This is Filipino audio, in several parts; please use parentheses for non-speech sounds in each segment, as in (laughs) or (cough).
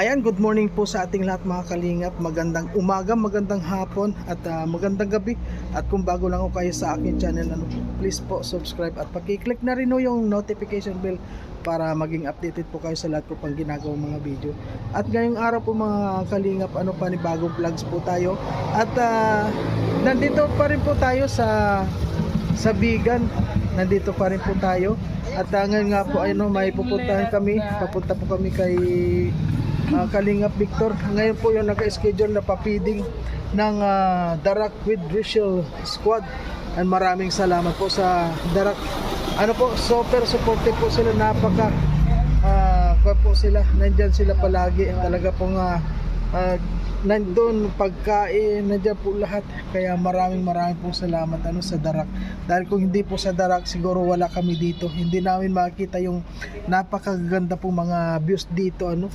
Ayan, good morning po sa ating lahat mga kalingap. Magandang umaga, magandang hapon at ah, magandang gabi. At kung bago lang kayo sa aking channel, ano, please po subscribe at pakiclick na rin ho yung notification bell para maging updated po kayo sa lahat ko pang ginagawang mga video. At ngayong araw po mga kalingap, ano pa ni bagong vlogs po tayo. At ah, nandito pa rin po tayo sa sa Bigan. Nandito pa rin po tayo. At ah, ngayon nga po ano, may pupuntahan kami. Papunta po kami kay ah, Kalingap Victor. Ngayon po yung naka-schedule na papiding ng ah, Darak with Rachel Squad. And maraming salamat po sa Darak. Ano po, super supportive po sila. Napaka kuwan po sila. Nandyan sila palagi. Talaga pong ah, ah, nandun pagkain, nandiyan po lahat. Kaya maraming maraming po salamat ano sa Darak. Dahil kung hindi po sa Darak, siguro wala kami dito. Hindi namin makita yung napakaganda po mga views dito ano.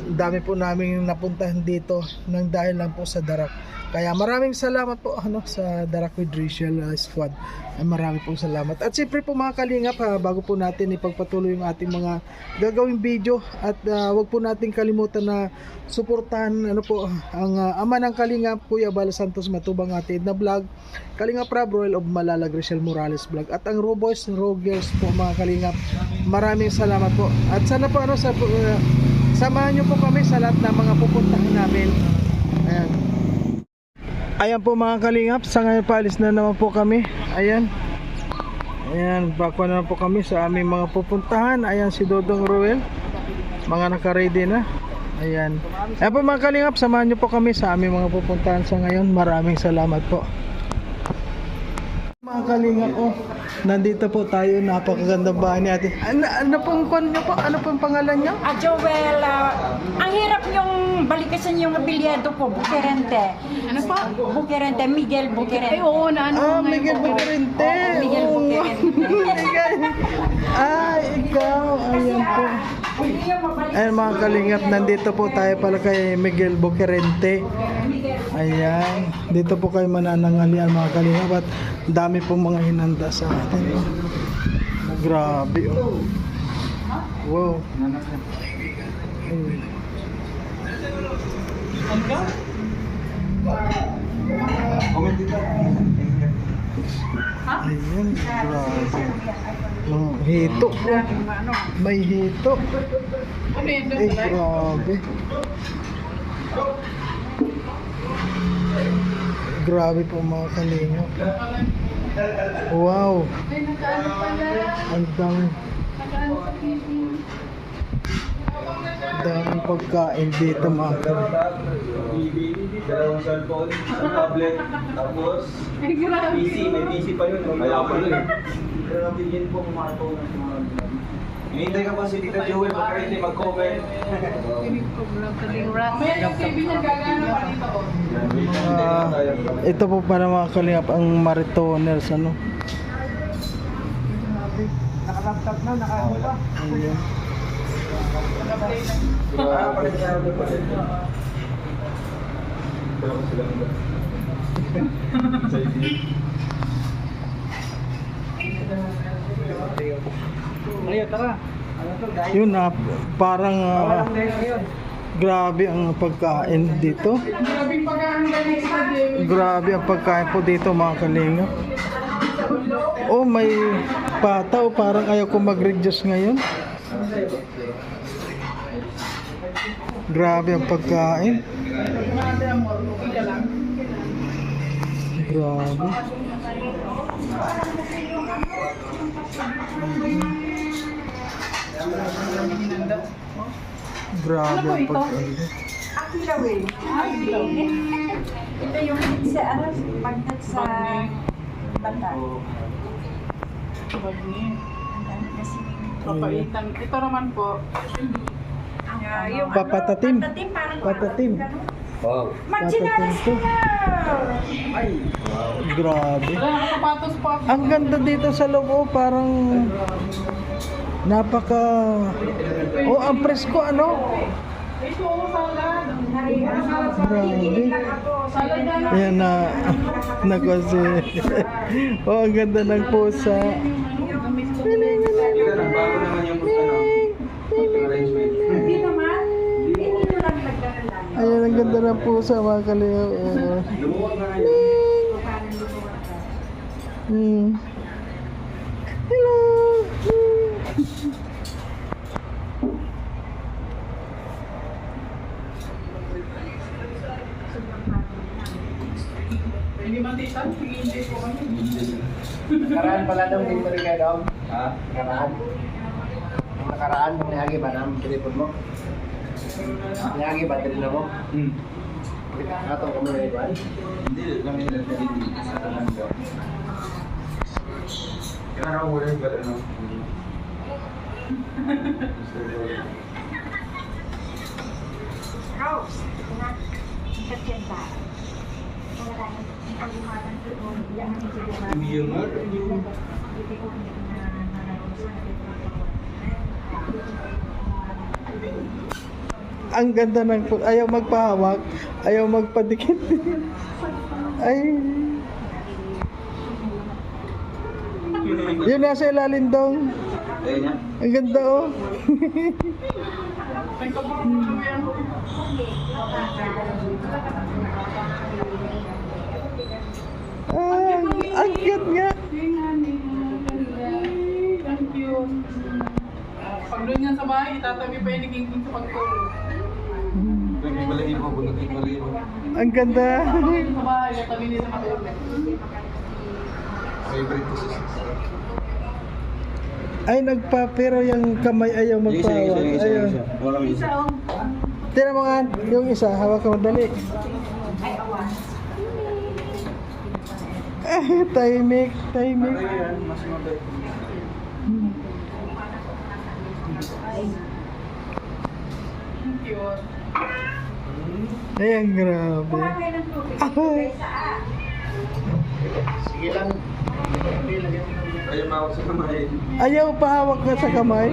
Dami po namin napuntahan dito nang dahil lang po sa Darak. Kaya maraming salamat po ano sa Darak with Rachel uh, Squad. Ay, marami pong salamat. At siyempre po mga kalingap ha, bago po natin ipagpatuloy yung ating mga gagawing video at uh, wag po natin kalimutan na suportahan ano po ang uh, ama ng kalingap Kuya Bala Santos Matubang atin na vlog Kalingap Rob Royal of Malalag Rachel Morales vlog at ang Raw Boys Raw Girls po mga kalingap maraming salamat po at sana po ano sa uh, samahan nyo po kami sa lahat ng mga pupuntahan namin ayan Ayan po mga kalingap, sa ngayon paalis na naman po kami. Ayan. Ayan, bako na po kami sa aming mga pupuntahan. Ayan si Dodong Ruel. Mga naka-ready na. Ayan. Ayan po mga kalingap, samahan nyo po kami sa aming mga pupuntahan sa ngayon. Maraming salamat po. Mga kalingap, oh, nandito po tayo. Napakaganda bahay ni ate. Ano, ano pong kwan nyo po? Ano pong pangalan nyo? Ah, Joel, ah, ang hirap yung balikasan yung apelyido po, Bukerente. Ano po? Bukerente, Miguel Bukerente. Ay, oo, na ano Ah, ko ngayon Miguel po. Bucarente. Oo, Miguel Oo. Bucarente. (laughs) Miguel. ah, ikaw. Ayan po. Ayan mga kalingap, nandito po tayo pala kay Miguel Bucarente. Ayan. Dito po kayo mananangalian mga kalingap at dami pong mga hinanda sa atin. Grabe oh. Wow. Ayun. Ayan, grabe. Mga hito. May hito. Eh, grabe. Grabe po mga kalingap. Wow. Ang dami, Nakaano sa. Daming pagkain dito mga dalawang cellphone, isang tablet, tapos. PC, may PC pa yun. Kaya pa yun. Pero nabigyan po kumakataw ng mga Hinihintay ka pa si Tita Joel, baka hindi mag-comment. Ah, ito po para mga kalingap ang maritoners ano. Nakalaptop na, nakaano pa. Ah, nila. Sa ID. Yun na, parang ah, grabe ang pagkain dito. Grabe ang pagkain po dito mga kalingap. Oh, may pataw. Parang ayaw ko mag-reduce ngayon. Grabe ang pagkain. Grabe. Grabe ang pagkain. Akilawin. Ito yung sa ano, magnet sa bata. Kasi Papaitan. Ito naman po. ah, yung Papatatim. ano, patatim, parang Patatim. Wow. Magsinalas Patatim ka na! Grabe. Wala na sapatos po. Ang ganda dito sa loob, oh, parang napaka Oh, ang presko ano? Ito, oh, salad. Grabe. Salad na. Ayan na (laughs) na kasi. oh, ang ganda ng pusa. Ganda ng pusa mga kalingap. Oh. Lumuwag na ngayon. Hmm. Hello! Nakaraan pala daw dito rin kayo daw. Ha? Nakaraan. Ang nakaraan, niyagi ba ng telepon mo? Niyagi ba din na mo? Hmm. Atong kamo na iba. Hindi kami nagpapalili sa Talanda. Kaya na wala yung gala no? Rose, ito na. Yan ba? Wala. Ang lumalan ko. Yan ang sinulat. Umiyak nga. Ko hindi na nanarosa. Ang ganda ng pu- Ayaw magpahawak. Ayaw magpadikit. (laughs) Ay. Yun nasa ilalim niya. Ang ganda oh. (laughs) ah, ang cute nga. Ang cute. Pag doon yan sa bahay, itatabi pa yung naging sa pagtulog. Ko sa Ay, nagpa, pero yung kamay ayaw kami isa. Tira mo nga, yung isa, hawak ka madali. Eh, tahimik. yan, mas mabay. Ang cute. Ayan, grabe. Ay, Sige lang. Ayaw mawag sa kamay. ayaw pahawak ka sa kamay.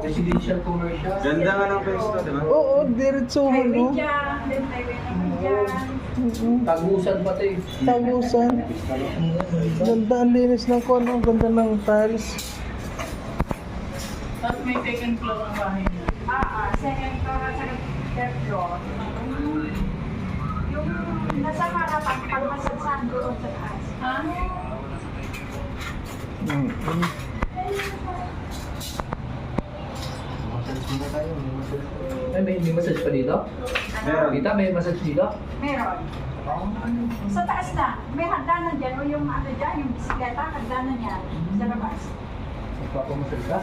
Residential commercial. Ganda nga ng pesto, di ba? Oo, diretsuhan mo. Mm-mm. Tagusan pa tayo. Tagusan. Ganda, ang linis ng kono. Ganda ng tiles. Tapos may second floor ang bahay niya. Ah, ah, second floor at third floor. Yung nasa harapan, pagmasagsan doon sa taas. Ha? Mm. Massage. Ay, may, may massage pa dito? Meron. Dita, may massage dito? Meron. Sa taas na, may hagdanan dyan, o yung ano dyan, yung bisikleta, hagdanan niya sa labas. Magpapamassage ka?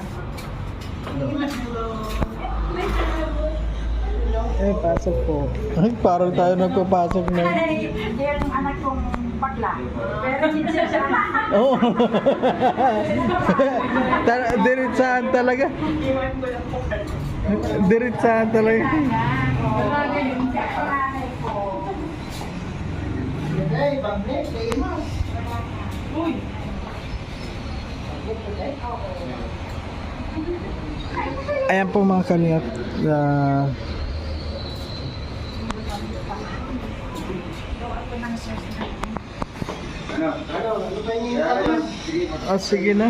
Eh, pasok po. Ay, parang tayo nagpapasok na. Ay, yung anak kong bakla. Pero hindi siya siya. Oo. Diretsahan talaga. Diretsahan talaga. Panganay ko. Uy! Ayan po mga kalingap. Uh, ba yung Sige. na.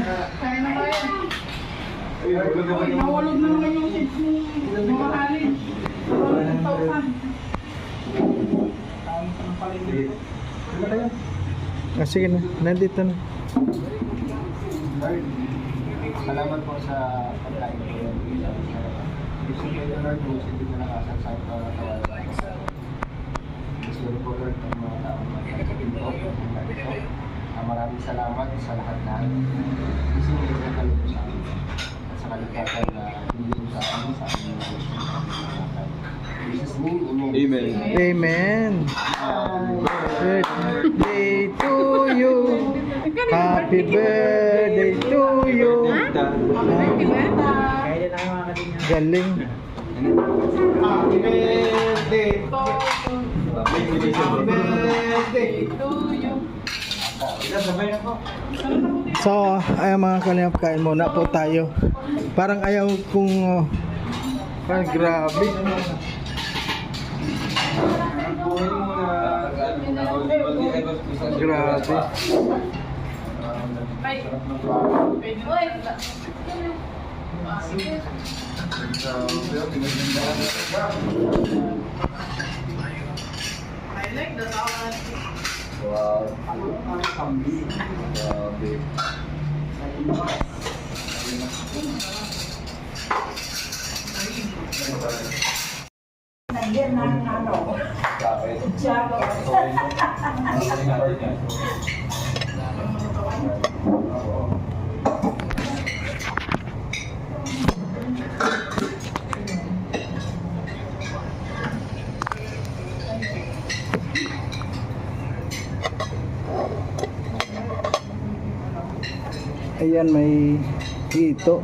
Kaya na naman yung- na kids ni mga alin. 1,000. Sige. Oh, sige na. Nandito na. Salamat po sa pagkain ko. Gusto ko yung Lord, kung hindi ko nakasasay para tawala ko. Gusto ko po Lord ng mga taong magkakatin ko. ng ganito. Ah, Maraming salamat sa lahat-lahat. Gusto ko yung nakalo po sa amin. At sa kaligtasan na hindi ko sa amin, sa amin yung Diyos. In Jesus' name, Amen. Amen. Amen. Galing. Happy birthday! To you. So, ay mga kalingap, kain muna po tayo. Parang ayaw kung... Uh, grabe. Buhay mo na. Grabe. Ay, pwede na. I like the tawad. Wow. Grabe. Nandiyan na ang ano. Jaro. Ayan, may hito.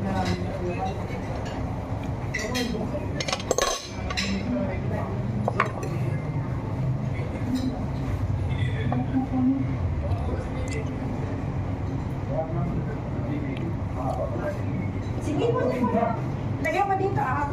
Sige mo, lagyan mo dito ah.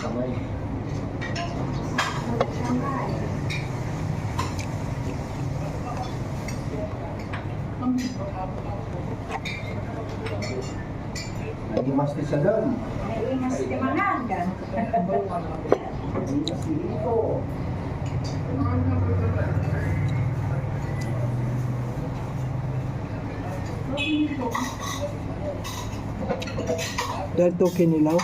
Kamay. Lagi mas sa doon. May ingas di mangan. Dahil to kinilaw.